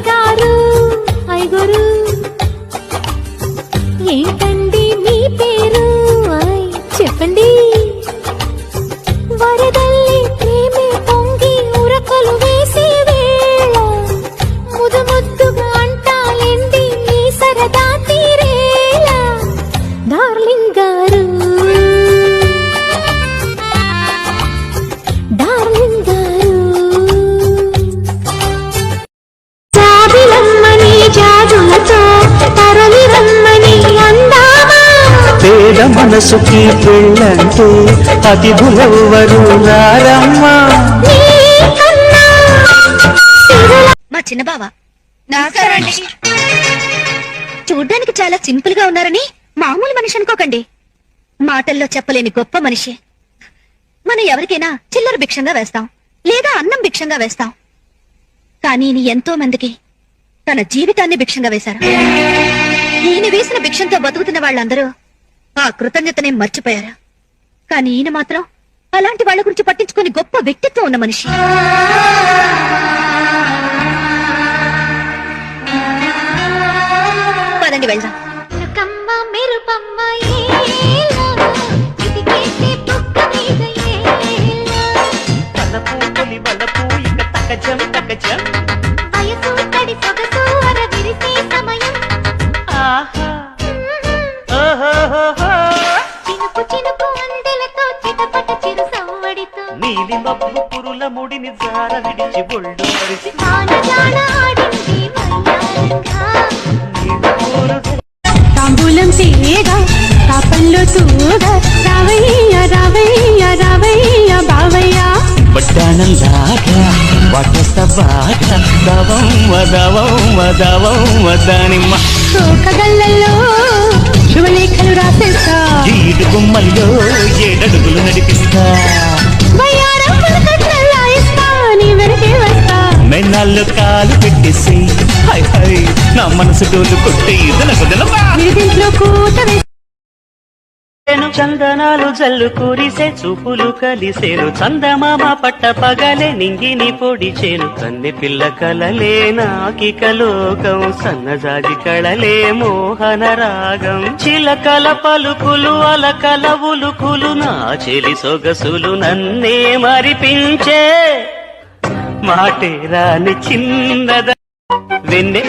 అన్నగారు ఐగురు. ఏంటండి మీ పేరు? ఐ, చెప్పండి. వరదల్లి ప్రేమే పొంగి ఉరకలు వేసే వేళ ముదు ముద్దుగా అంటాలేండి మీ సరదా తీరేలా డార్లింగ్ గారు మనసుకి పెళ్ళంటే అతిథులెవ్వరు రారమ్మా. మా చిన్న బావ. నమస్కారం అండి చూడ్డానికి చాలా సింపుల్గా ఉన్నారని మామూలు మనిషి అనుకోకండి. మాటల్లో చెప్పలేని గొప్ప మనిషి. మనం ఎవరికైనా చిల్లర భిక్షంగా వేస్తాం లేదా అన్నం భిక్షంగా వేస్తాం. కానీ ఈయన ఎంతో మందికి తన జీవితాన్ని భిక్షంగా వేశారు. ఈయన వేసిన భిక్షంతో బతుకుతున్న వాళ్ళందరూ ఆ కృతజ్ఞతనే మర్చిపోయారు? కానీ ఈయన మాత్రం అలాంటి వాళ్ళ గురించి పట్టించుకుని గొప్ప వ్యక్తిత్వం ఉన్న మనిషి. పదండి వెళ్దాం. నీలి మబ్బు పురుల ముడిని జార విడిచి మరిచి ఊరు తాంబూలం తీయగా కాపల్లో తూగా రావయ్య రావయ్య రావయ్య బావయ్య. వడ్డానందాగా వాటేస్తా బాగా దవం వదవం వదవం వదానిమ్మ తోకగళ్ళల్లో శుభలేఖలు రాసేస్తా. ఈడు గుమ్మల్లో ఏడడుగులు నడిపిస్తా. వస్తా కాలు పెట్టేసి. హై హై నా మనసు డోలు కొట్టి చందనాలు జల్లు కురిసే చూపులు కలిసేను చందమామ పట్ట పగలే నింగిని పొడిచేను. కన్నె పిల్ల కలలే నాకిక లోకం సన్నజాజి కళలే మోహన రాగం. చిలకల పలుకులు అలకల ఉలుకులు నా చెలి సొగసులు నన్నే మరిపించే. మాటేరాని చిన్నద. వెన్నె